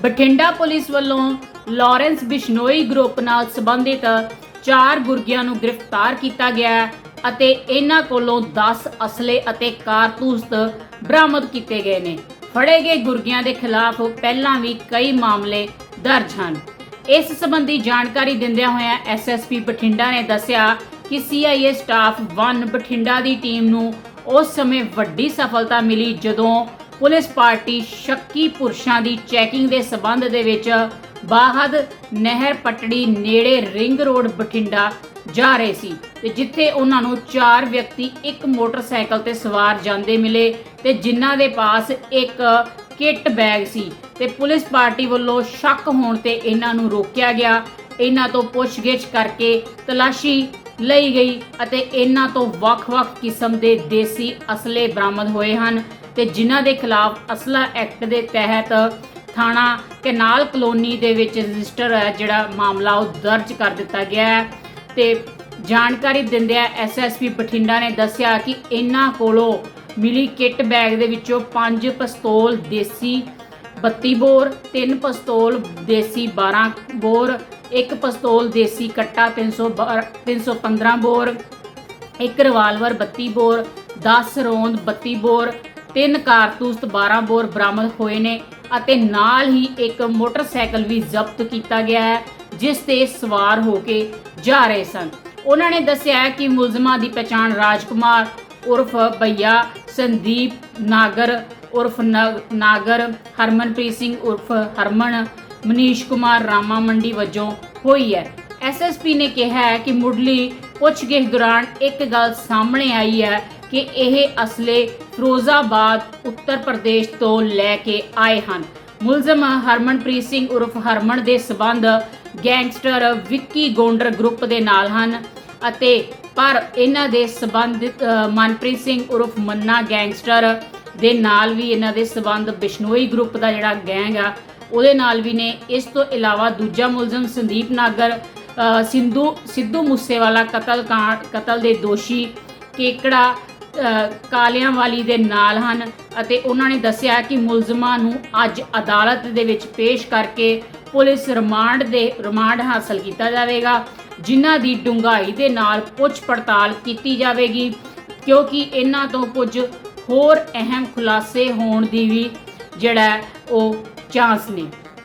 Bathinda police ਵੱਲੋਂ Lawrence Bishnoi group ਨਾਲ ਸੰਬੰਧਿਤ ਚਾਰ ਗੁਰਗਿਆਂ ਨੂੰ ਗ੍ਰਿਫਤਾਰ ਕੀਤਾ ਗਿਆ ਅਤੇ ਇਹਨਾਂ ਕੋਲੋਂ 10 ਅਸਲੇ ਅਤੇ ਕਾਰਤੂਸ ਬਰਾਮਦ ਕੀਤੇ ਗਏ ਨੇ। ਫੜੇ ਗਏ ਗੁਰਗਿਆਂ ਦੇ ਖਿਲਾਫ ਪਹਿਲਾਂ ਵੀ ਕਈ ਮਾਮਲੇ ਦਰਜ ਹਨ। ਇਸ ਸੰਬੰਧੀ ਜਾਣਕਾਰੀ ਦਿੰਦਿਆਂ ਹੋਇਆਂ ਐਸਐਸਪੀ ਬਠਿੰਡਾ ਨੇ ਦੱਸਿਆ ਕਿ ਸੀਆਈਏ ਸਟਾਫ 1 ਬਠਿੰਡਾ ਦੀ ਟੀਮ ਨੂੰ ਉਸ ਸਮੇਂ ਵੱਡੀ ਸਫਲਤਾ ਮਿਲੀ ਜਦੋਂ ਪੁਲਿਸ ਪਾਰਟੀ ਸ਼ੱਕੀ ਪੁਰਸ਼ਾਂ ਦੀ ਚੈਕਿੰਗ ਦੇ ਸਬੰਧ ਦੇ ਵਿੱਚ ਬਾਹਦ ਨਹਿਰ ਪਟੜੀ ਨੇੜੇ ਰਿੰਗ ਰੋਡ ਬਠਿੰਡਾ ਜਾ ਰਹੇ ਸੀ ਤੇ ਜਿੱਥੇ ਉਹਨਾਂ ਨੂੰ ਚਾਰ ਵਿਅਕਤੀ, ਇੱਕ ਮੋਟਰਸਾਈਕਲ ਤੇ ਸਵਾਰ ਜਾਂਦੇ ਮਿਲੇ ਤੇ ਜਿਨ੍ਹਾਂ ਦੇ ਪਾਸ ਇੱਕ ਕਿੱਟ ਬੈਗ ਸੀ ਤੇ ਪੁਲਿਸ ਪਾਰਟੀ ਵੱਲੋਂ ਸ਼ੱਕ ਹੋਣ ਤੇ ਇਹਨਾਂ ਨੂੰ ਰੋਕਿਆ ਗਿਆ। ਇਹਨਾਂ ਤੋਂ ਪੁੱਛਗਿੱਛ ਕਰਕੇ ਤਲਾਸ਼ੀ ਲਈ ਗਈ ਅਤੇ ਇਹਨਾਂ ਤੋਂ ਵੱਖ-ਵੱਖ ਕਿਸਮ ਦੇ ਦੇਸੀ ਅਸਲੇ ਬਰਾਮਦ ਹੋਏ ਹਨ। ਤੇ ਜਿਨ੍ਹਾਂ ਦੇ ਖਿਲਾਫ ਅਸਲਾ ਐਕਟ ਦੇ ਤਹਿਤ ਥਾਣਾ ਕੈਨਾਲ ਕਲੋਨੀ ਦੇ ਵਿੱਚ ਰਜਿਸਟਰ ਹੈ, ਜਿਹੜਾ ਮਾਮਲਾ ਉਹ ਦਰਜ ਕਰ ਦਿੱਤਾ ਗਿਆ ਹੈ। ਤੇ ਜਾਣਕਾਰੀ ਦਿੰਦਿਆਂ ਐਸਐਸਪੀ ਬਠਿੰਡਾ ਨੇ ਦੱਸਿਆ ਕਿ ਇਹਨਾਂ ਕੋਲੋਂ ਮਿਲੀ ਕਿੱਟ ਬੈਗ ਦੇ ਵਿੱਚੋਂ ਪੰਜ ਪਿਸਤੌਲ ਦੇਸੀ 32 ਬੋਰ, ਤਿੰਨ ਪਿਸਤੌਲ ਦੇਸੀ 12 ਬੋਰ, ਇੱਕ ਪਿਸਤੌਲ ਦੇਸੀ ਕੱਟਾ 300 315 ਬੋਰ, ਇੱਕ ਰਿਵਾਲਵਰ 32 ਬੋਰ 10 ਰੌਂਦ 32 ਬੋਰ ਤਿੰਨ ਕਾਰਤੂਸ ਤੇ 12 ਬੋਰ ਬਰਾਮਦ ਹੋਏ ਨੇ ਅਤੇ ਨਾਲ ਹੀ ਇੱਕ ਮੋਟਰਸਾਈਕਲ ਵੀ ਜ਼ਬਤ ਕੀਤਾ ਗਿਆ ਹੈ, ਜਿਸ ਤੇ ਸਵਾਰ ਹੋ ਕੇ ਜਾ ਰਹੇ ਸਨ। ਉਹਨਾਂ ਨੇ ਦੱਸਿਆ ਕਿ ਮੁਲਜ਼ਮਾਂ ਦੀ ਪਛਾਣ ਰਾਜਕੁਮਾਰ ਉਰਫ ਭਈਆ ਸੰਦੀਪ ਨਾਗਰ ਉਰਫ ਨ- ਨਾਗਰ, ਹਰਮਨਪ੍ਰੀਤ ਸਿੰਘ ਉਰਫ ਹਰਮਨ, ਮਨੀਸ਼ ਕੁਮਾਰ ਰਾਮਾ ਮੰਡੀ ਵਜੋਂ ਹੋਈ ਹੈ। ਐਸਐਸਪੀ ਨੇ ਕਿਹਾ ਹੈ ਕਿ ਮੁੱਢਲੀ ਪੁੱਛਗਿੱਛ ਦੌਰਾਨ ਇੱਕ ਗੱਲ ਸਾਹਮਣੇ ਆਈ ਹੈ ਕਿ ਇਹ ਅਸਲੇ ਫਿਰੋਜ਼ਾਬਾਦ ਉੱਤਰ ਪ੍ਰਦੇਸ਼ ਤੋਂ ਲੈ ਕੇ ਆਏ ਹਨ। ਮੁਲਜ਼ਮ ਹਰਮਨਪ੍ਰੀਤ ਸਿੰਘ ਉਰਫ ਹਰਮਨ ਦੇ ਸਬੰਧ ਗੈਂਗਸਟਰ ਵਿੱਕੀ ਗੋਂਡਰ ਗਰੁੱਪ ਦੇ ਨਾਲ ਹਨ ਅਤੇ ਪਰ ਇਹਨਾਂ ਦੇ ਸਬੰਧ ਮਨਪ੍ਰੀਤ ਸਿੰਘ ਉਰਫ ਮੰਨਾ ਗੈਂਗਸਟਰ ਦੇ ਨਾਲ ਵੀ ਇਹਨਾਂ ਦੇ ਸਬੰਧ ਬਿਸ਼ਨੋਈ ਗਰੁੱਪ ਦਾ ਜਿਹੜਾ ਗੈਂਗ ਆ, ਉਹਦੇ ਨਾਲ ਵੀ ਨੇ। ਇਸ ਤੋਂ ਇਲਾਵਾ ਦੂਜਾ ਮੁਲਜ਼ਮ ਸੰਦੀਪ ਨਾਗਰ ਸਿੰਧੂ, ਸਿੱਧੂ ਮੂਸੇਵਾਲਾ ਕਤਲ ਕਾਂਡ ਕਤਲ ਦੇ ਦੋਸ਼ੀ ਕੇਕੜਾ ਕਾਲਿਆਂਵਾਲੀ ਦੇ ਨਾਲ ਹਨ ਅਤੇ ਉਹਨਾਂ ਨੇ ਦੱਸਿਆ ਕਿ ਮੁਲਜ਼ਮਾਂ ਨੂੰ ਅੱਜ ਅਦਾਲਤ ਦੇ ਵਿੱਚ ਪੇਸ਼ ਕਰਕੇ ਪੁਲਿਸ ਰਿਮਾਂਡ ਦੇ, ਰਿਮਾਂਡ ਹਾਸਲ ਕੀਤਾ ਜਾਵੇਗਾ, ਜਿਨ੍ਹਾਂ ਦੀ ਡੂੰਘਾਈ ਦੇ ਨਾਲ ਪੁੱਛ ਪੜਤਾਲ ਕੀਤੀ ਜਾਵੇਗੀ, ਕਿਉਂਕਿ ਇਹਨਾਂ ਤੋਂ ਕੁਝ ਹੋਰ ਅਹਿਮ ਖੁਲਾਸੇ ਹੋਣ ਦੀ ਵੀ ਜਿਹੜਾ ਉਹ ਚਾਂਸ ਨੇ।